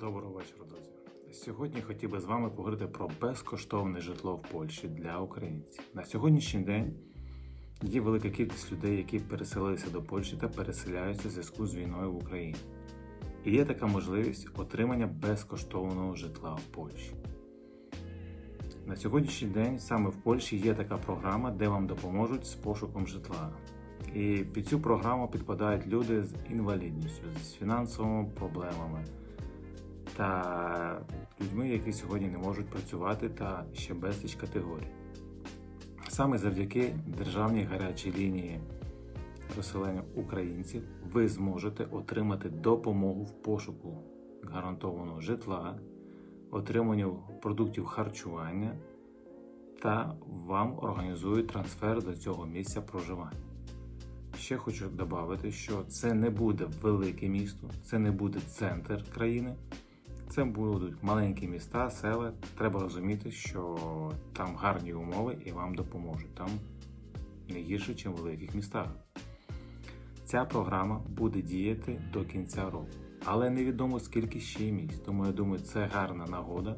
Доброго вечора, друзі. Сьогодні хотів би з вами поговорити про безкоштовне житло в Польщі для українців. На сьогоднішній день є велика кількість людей, які переселилися до Польщі та переселяються в зв'язку з війною в Україні. І є така можливість отримання безкоштовного житла в Польщі. На сьогоднішній день саме в Польщі є така програма, де вам допоможуть з пошуком житла. І під цю програму підпадають люди з інвалідністю, з фінансовими проблемами та людьми, які сьогодні не можуть працювати, та ще безліч категорій. Саме завдяки державній гарячій лінії розселення українців ви зможете отримати допомогу в пошуку гарантованого житла, отриманню продуктів харчування та вам організують трансфер до цього місця проживання. Ще хочу додати, що це не буде велике місто, це не буде центр країни. Це будуть маленькі міста, села. Треба розуміти, що там гарні умови і вам допоможуть. Там не гірше, ніж в великих містах. Ця програма буде діяти до кінця року, але невідомо скільки ще місць. Тому я думаю, це гарна нагода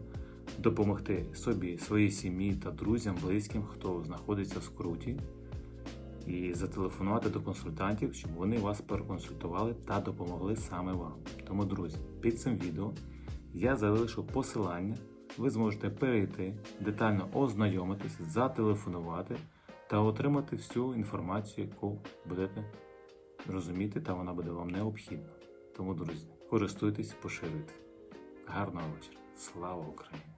допомогти собі, своїй сім'ї та друзям, близьким, хто знаходиться в скруті, і зателефонувати до консультантів, щоб вони вас проконсультували та допомогли саме вам. Тому, друзі, під цим відео я залишу посилання. Ви зможете перейти, детально ознайомитись, зателефонувати та отримати всю інформацію, яку будете розуміти, та вона буде вам необхідна. Тому, друзі, користуйтесь, поширюйте. Гарного вечора. Слава Україні!